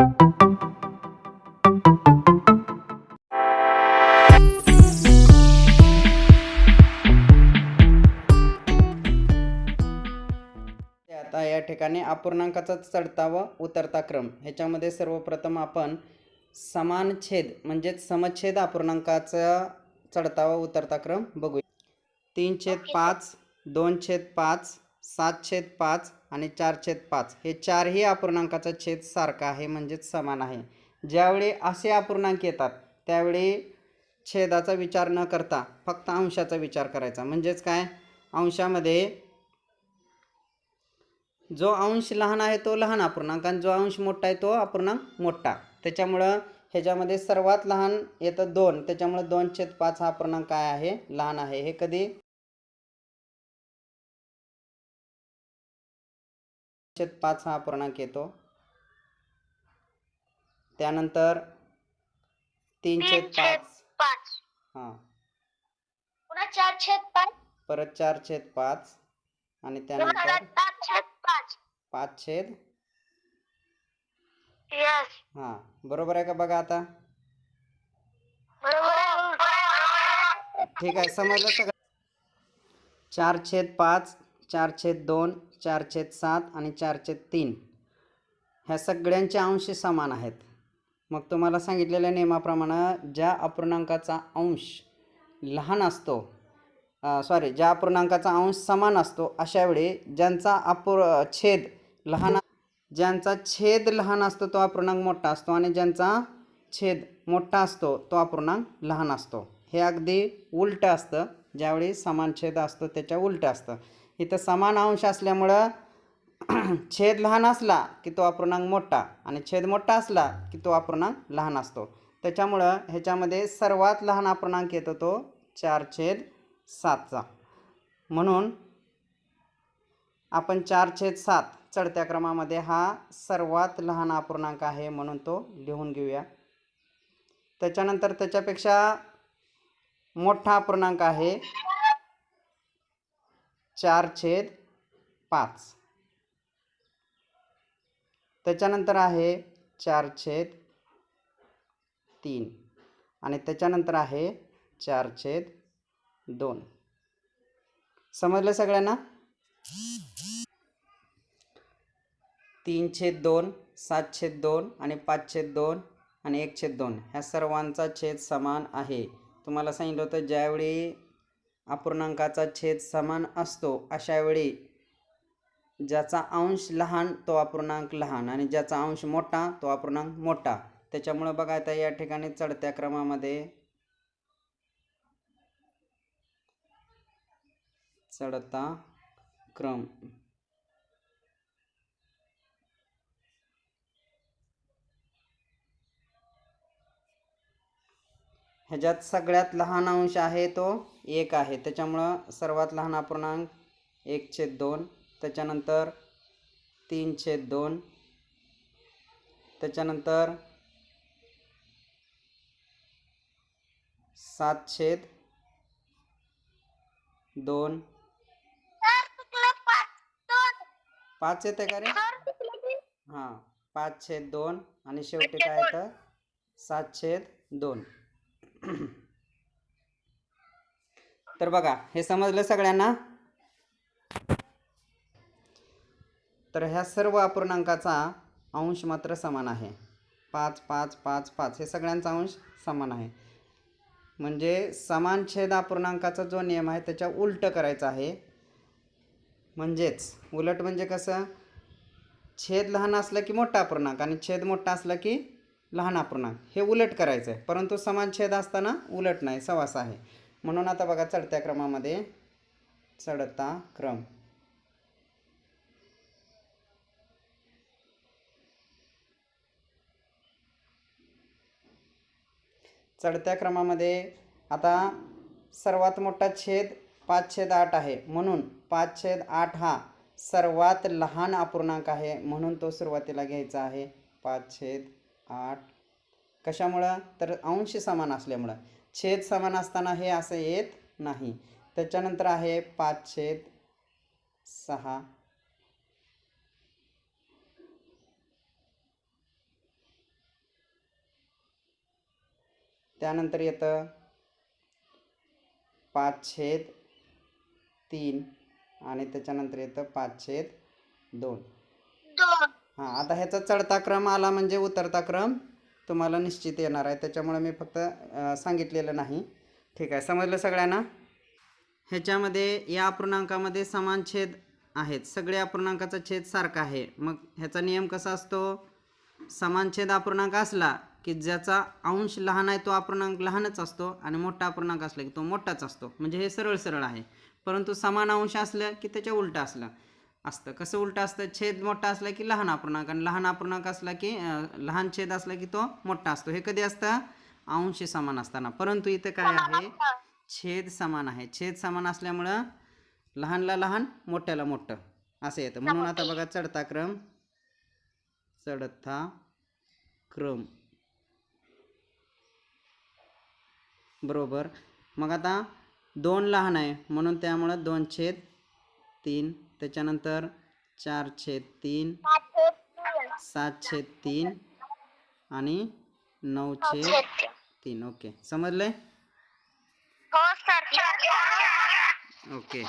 आता या ठिकाणी अपूर्णांकाचा चढता व उतरता क्रम. ह्याच्यामध्ये सर्वप्रथम आपण समान छेद म्हणजेच समच्छेद अपूर्णांकाचा चढता व उतरता क्रम बघूया. तीन छेद पाच दोन छेद पाच सात छेद पाच आणि चार छेद पाच. हे चारही अपूर्णांकाचा छेद सारखा आहे म्हणजेच समान आहे. ज्यावेळी असे अपूर्णांक येतात त्यावेळी छेदाचा विचार न करता फक्त अंशाचा विचार करायचा. म्हणजेच काय? अंशामध्ये जो अंश लहान आहे तो लहान अपूर्णांक आणि जो अंश मोठा आहे तो अपूर्णांक मोठा. त्याच्यामुळं ह्याच्यामध्ये सर्वात लहान येतं दोन. त्याच्यामुळं दोन छेद पाच हा अपूर्णांक काय आहे? लहान आहे. हे कधी? छेद पाच हा अपूर्णांक येतो. त्यानंतर तीन छेद तीन छेद पाच. पाच हां चार छेद पाच. परत चार छेद पाच. आणि त्यानंतर पाच. छेद. हां. बरोबर आहे का बघा आता? बरोबर आहे. ठीक आहे समजलं सगळं? चार छेद पाच. चार छेद दोन चार छेद सात आणि चार छेद तीन. ह्या सगळ्यांचे अंश समान आहेत. मग तुम्हाला सांगितलेल्या नियमाप्रमाणे ज्या अपूर्णांकाचा अंश लहान असतो सॉरी ज्या अपूर्णांकाचा अंश समान असतो अशा वेळी ज्यांचा अपूर छेद लहान ज्यांचा छेद लहान असतो तो अपूर्णांक मोठा असतो आणि ज्यांचा छेद मोठा असतो तो अपूर्णांक लहान असतो. हे अगदी उलटं असतं. ज्यावेळी समान छेद असतो त्याच्या उलटं असतं. इथं समान अंश असल्यामुळं छेद लहान असला की तो अपूर्णांक मोठा आणि छेद मोठा असला की तो अपूर्णांक लहान असतो. त्याच्यामुळं ह्याच्यामध्ये सर्वात लहान अपूर्णांक येतो तो चार छेद सातचा. म्हणून आपण चार छेद सात चढत्या क्रमामध्ये हा सर्वात लहान अपूर्णांक आहे म्हणून तो लिहून घेऊया. त्याच्यानंतर त्याच्यापेक्षा मोठा अपूर्णांक आहे चार छेद पाच. त्याच्यानंतर आहे चार छेद तीन. आणि त्याच्यानंतर आहे चार छेद दोन. समजलं सगळ्यांना? तीन छेद दोन सात छेद दोन आणि पाच छेद दोन आणि एक छेद दोन. ह्या सर्वांचा छेद समान आहे. तुम्हाला सांगितलं होतं ज्यावेळी अपूर्णांकाचा छेद समान असतो. अशावेळी ज्याचा अंश लहान तो अपूर्णांक लहान आणि ज्याचा अंश मोठा तो अपूर्णांक मोठा. त्याच्यामुळं बघा आता या ठिकाणी चढत्या क्रमामध्ये चढता क्रम. ह्याच्यात सगळ्यात लहान अंश आहे तो एक आहे. त्याच्यामुळं सर्वात लहान अपूर्णांक एक छेद दोन. त्याच्यानंतर तीन छेद दोन. त्याच्यानंतर सात छेद दोन. पाच येते का रे? हां. पाच छेद दोन आणि शेवटी काय येतं? सात छेद दोन. तर बघा हे समजलं सगळ्यांना? तर ह्या सर्व अपूर्णांकाचा अंश मात्र समान आहे. पाच पाच पाच पाच हे सगळ्यांचा अंश समान आहे. म्हणजे समान छेद अपूर्णांकाचा जो नियम आहे त्याच्या उलट करायचा आहे. म्हणजेच उलट म्हणजे कसं? छेद लहान असलं की मोठा अपूर्णांक आणि छेद मोठा असला की लहान अपूर्णांक. हे उलट करायचं आहे परंतु समान छेद असताना उलट नाही सवास आहे. म्हणून आता बघा चढत्या क्रमामध्ये चढता क्रम. चढत्या क्रमामध्ये आता सर्वात मोठा छेद पाच छेद आठ आहे. म्हणून पाच छेद आठ हा सर्वात लहान अपूर्णांक आहे. म्हणून तो सुरुवातीला घ्यायचा आहे. पाच छेद आठ. कशामुळं? तर अंश समान असल्यामुळं. छेद समान असताना हे असं येत नाही. त्याच्यानंतर आहे पाच छेद सहा. त्यानंतर येतं पाच छेद तीन आणि त्याच्यानंतर येतं पाच छेद दोन. हां आता ह्याचा चढता क्रम आला म्हणजे उतरता क्रम तुम्हाला निश्चित येणार आहे. त्याच्यामुळे मी फक्त सांगितलेलं नाही. ठीक आहे. समजलं सगळ्यांना? ह्याच्यामध्ये या अपूर्णांकामध्ये समान छेद आहेत. सगळ्या अपूर्णांकाचा छेद सारखा आहे. मग ह्याचा नियम कसा असतो? समान छेद अपूर्णांक असला की ज्याचा अंश लहान आहे तो अपूर्णांक लहानच असतो आणि मोठा अपूर्णांक असला की तो मोठाच असतो. म्हणजे हे सरळ सरळ आहे. परंतु समान अंश असलं की त्याच्या उलटं असलं. असतं. कसं उलटं असतं? छेद मोठा असला की लहान अपूर्णांक आणि लहान अपूर्णांक असला की लहान छेद असला की तो मोठा असतो. हे कधी असतं? अंश समान असताना. परंतु इथं काय आहे? छेद समान आहे. छेद समान असल्यामुळं लहानला लहान मोठ्याला मोठं. असं येतं. म्हणून आता बघा चढता क्रम. चढता क्रम. बरोबर. मग आता दोन लहान आहे. म्हणून त्यामुळं दोन छेद तीन त्याच्यानंतर चार छेद तीन छेद तीन. सात छेद तीन आणि नऊ छेद छेद तीन. ओके समजलंय हो ओके